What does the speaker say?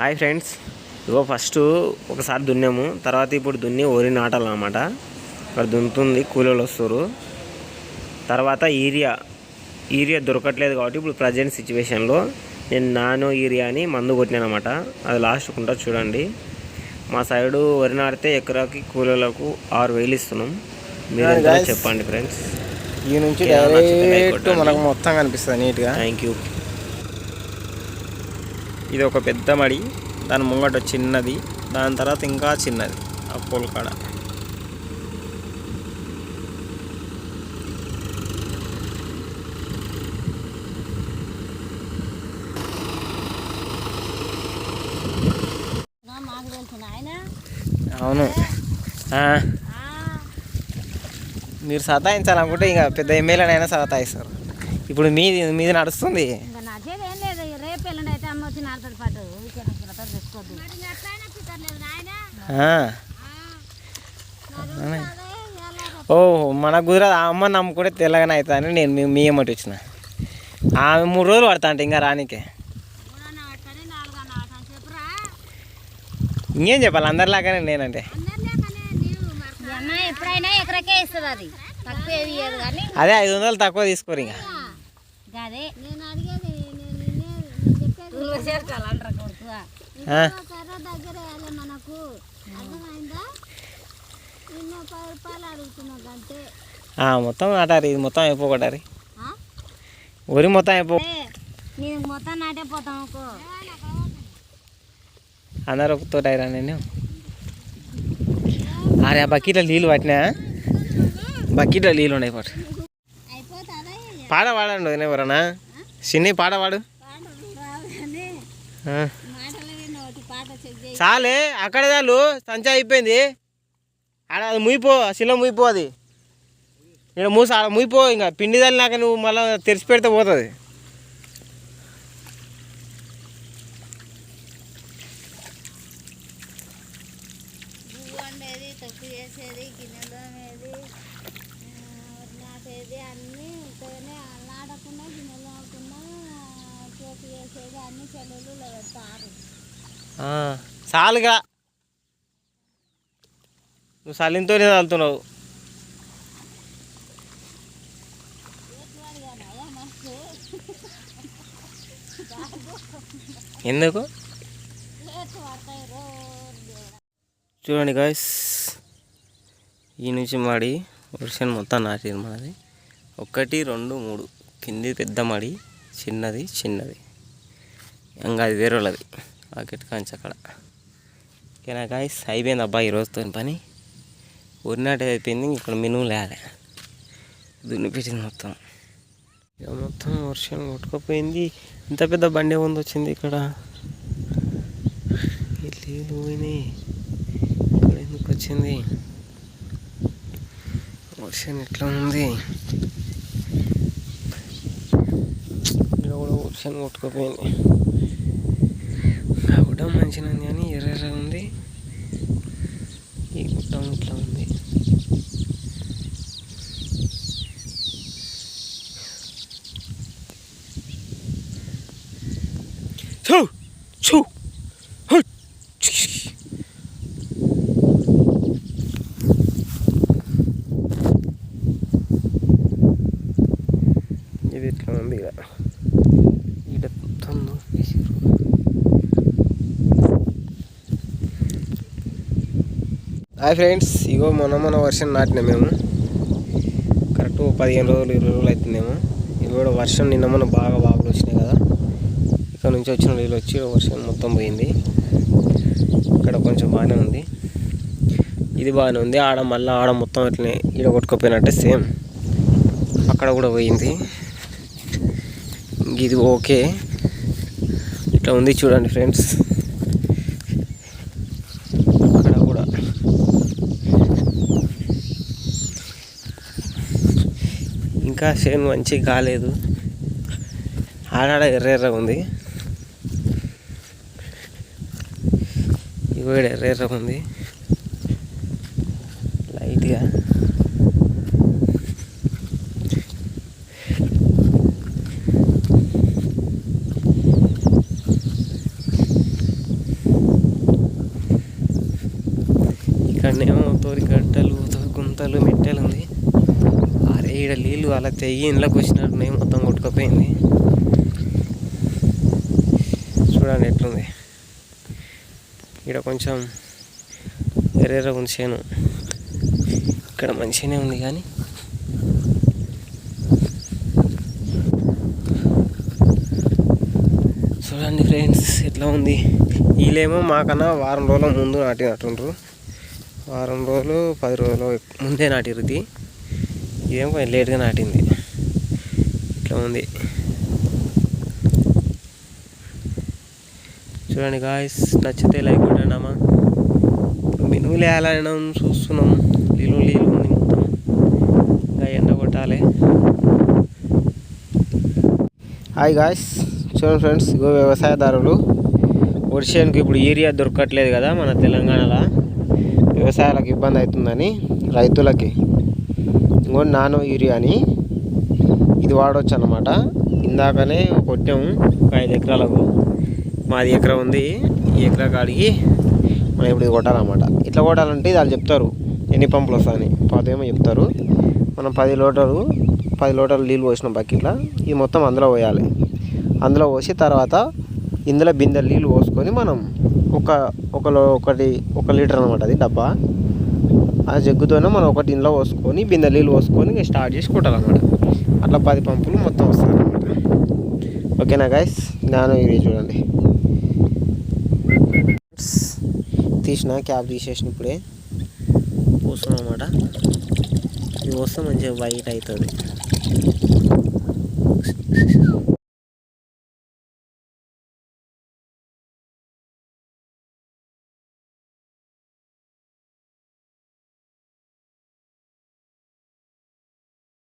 Hi friends. ఇగో first ఒకసారి దున్నాము. తర్వాత ఇప్పుడు దున్ని వరి నాటాలన్నమాట. ఇక్కడ దున్నుతుంది కూలీలు వస్తారు. తర్వాత ఈరియా ఈరియా దొరకట్లేదు కాబట్టి ఇప్పుడు ప్రజెంట్ సిచ్యువేషన్లో నేను నానో ఈరియా అని మందు కొట్టినాను అనమాట అది లాస్ట్ కుంటా చూడండి. మా సైడు వరి నాటితే ఎకరాకి కూలీలకు ఆరు వేలు ఇస్తున్నాం. మీరు. చెప్పండి ఫ్రెండ్స్. ఈ నుంచి డైరెక్ట్. మనకు మొత్తం కనిపిస్తుంది నీట్గా. Thank you. ఇది ఒక పెద్ద మడి దాని ముంగట చిన్నది దాని తర్వాత ఇంకా చిన్నది ఆ పోల్కాడ అవును. మీరు సతాయించాలనుకుంటే ఇంకా పెద్ద ఎమ్మెల్యేనైనా సతాయిస్తారు. ఇప్పుడు మీది మీది నడుస్తుంది. పిల్లతో తెచ్చుకోద్దు లేదు నాయన? ఆ, ఓ మన గుజరాత్ ఆ అమ్మ నమ్ముకుంటే తెల్లగానే అవుతుందని నేను మీ- అమ్మటి వచ్చిన. ఆమె మూడు రోజులు పడతా అంటే ఇంకా రానికే. ఇంకేం చెప్పాలి? అందరిలాగానే నేనంటే. ఈ అమ్మాయి ఎప్పుడైనా ఎకరకే ఇస్తుంది అది. ఐదు వందలు తక్కువ తీసుకోరు ఇంకా. అదే. నేను అడిగేది మొత్తం నాటారు ఇది మొత్తం అయిపోగొట్టారు వరి మొత్తం అయిపో మొత్తం నాటే పోతాం అనుకో. అందరు తోటైరా నేను అరే ఆ బకెట్లో నీళ్ళు పట్టినా? బకెట్లో నీళ్ళు ఉన్నాయి పాటు పాట పాడండి ఎవరన్నా? చిన్ని పాట పాడు ఆ. మాటలు విన్న ఒకటి పాట చెక్ చేయి చాలే అక్కడ చాలు సంచా అయిపోయింది. ఆడ అది ముయిపో శిల ముయిపో అది. ఇక్కడ మూసి ఆడ ముయిపో ఇంకా పిండి తల్లినాక నువ్వు మళ్ళీ తెరిచి పెడితే పోతుంది. అన్ని చెల్లెలు పెడతారు చాలుగా నువ్వు చల్లింతోనే చల్లుతున్నావు ఎందుకు? చూడండి గాయస్ ఈ నుంచి మాడి వర్షన్ మొత్తం నాటింది మనది. ఒకటి రెండు మూడు. కింది పెద్ద మడి చిన్నది చిన్నది. ఇంకా అది వేరే వాళ్ళది పాకెట్ కాంచి అక్కడ. ఓకేనా గాయస్ అయిపోయింది అబ్బా ఈరోజుతో పని. ఉరినాటి అయిపోయింది ఇక్కడ మినుము లేలే. దున్నిపెట్టింది మొత్తం. ఇక మొత్తం వర్షం కొట్టుకుపోయింది. ఇంత పెద్ద బండి ఉంది వచ్చింది ఇక్కడ? నీళ్ళు పోయినాయి. ఇక్కడ ఎందుకు వచ్చింది? వర్షం ఎట్లా ఉంది? ఇక్కడ కూడా వర్షం కొట్టుకుపోయింది. ఆ గుడ్డ మంచిగా ఉంది కానీ ఎర్ర ఎర్ర ఉంది. ఈ గుడ్డ ఇట్లా ఉంది ఛూ! ఛూ! హుట్! ఇది ఇట్లా ఉంది ఇక్కడ ఈడ మొత్తం నూకేసారు. హాయ్ ఫ్రెండ్స్ ఇగో మొన్న మొన్న వర్షం నాటినా మేము. కరెక్ట్ పదిహేను రోజులు ఇరవై రోజులు అవుతుందేమో ఇది కూడా వర్షం నిన్న మొన్న బాగా బాబులు వచ్చినాయి కదా. ఇక్కడ నుంచి వచ్చిన నీళ్ళు వచ్చి వర్షం మొత్తం పోయింది. ఇక్కడ కొంచెం బాగానే ఉంది. ఇది బాగానే ఉంది. ఆడ మళ్ళీ ఆడ మొత్తం అట్లనే ఈడ కొట్టుకుపోయినట్టే సేమ్. అక్కడ కూడా పోయింది. ఇంక ఇది ఓకే. ఇట్లా ఉంది చూడండి ఫ్రెండ్స్ ఇంకా చేను మంచి కాలేదు. ఆడాడ ఎర్ర ఎర్ర ఉంది. ఇవాడు ఎర్ర ఎర్ర ఉంది. లైట్గా. ఇక్కడనేమో తోరి గడ్డలు గుంతలు మెట్టెలు ఈడ నీళ్ళు అలా తెయ్యి ఇంట్లోకి వచ్చినట్టు నేను మొత్తం కొట్టుకుపోయింది. చూడండి ఎట్లుంది. ఇక్కడ కొంచెం ఎర్రెర్ర ఉంచాను ఇక్కడ మంచిగానే ఉంది కానీ. చూడండి ఫ్రెండ్స్ ఎట్లా ఉంది. వీళ్ళేమో మాకన్నా వారం రోజుల ముందు నాటినట్టుండ్రు. వారం రోజులు పది రోజులు ముందే నాటిరుది ఇదేం కొంచెం లేట్గా నాటింది. ఇట్లా ఉంది. చూడండి గాయస్ నచ్చితే లైక్ కొట్టండి మినుములు వేయాలనడం చూస్తున్నాం. నీళ్ళు నీళ్ళు ఉంది మొత్తం. ఇంకా ఎండ కొట్టాలి. హాయ్ గాయస్ చూడండి ఫ్రెండ్స్ ఇగో వ్యవసాయదారులు. వర్షానికి ఇప్పుడు ఏరియా దొరకట్లేదు కదా మన తెలంగాణలో. వ్యవసాయాలకు ఇబ్బంది అవుతుందని రైతులకి. ఇంకో నానో యూరియా అని ఇది వాడవచ్చు అనమాట ఇందాకనే కొట్టాము ఒక ఐదు ఎకరాలకు. మాది ఎకరా ఉంది ఈ ఎకరా కాడికి మనం ఇప్పుడు ఇది కొట్టాలన్నమాట. ఇట్లా కొట్టాలంటే వాళ్ళు చెప్తారు ఎన్ని పంపులు వస్తాయని. పాతేమో చెప్తారు మనం పది లోటర్లు పది లోటర్లు నీళ్ళు పోసినాం బకెట్లో ఇది మొత్తం అందులో పోయాలి. అందులో పోసి తర్వాత ఇందులో బిందెలు నీళ్ళు పోసుకొని మనం ఒక ఒకలో ఒకటి ఒక లీటర్ అనమాట అది డబ్బా. ఆ జగ్గుతోనే మనం ఒకటి ఇంట్లో పోసుకొని బిందె నీళ్ళు పోసుకొని స్టార్ట్ చేసి కొట్టాలన్నమాట. అట్లా పది పంపులు మొత్తం వస్తాయి అనమాట ఓకేనా గైస్ నేను ఇది చూడండి. తీసిన క్యాప్ తీసేసిన ఇప్పుడే. పోస్తున్నాం అనమాట ఇది పోస్తే మంచిగా వైట్ అవుతుంది.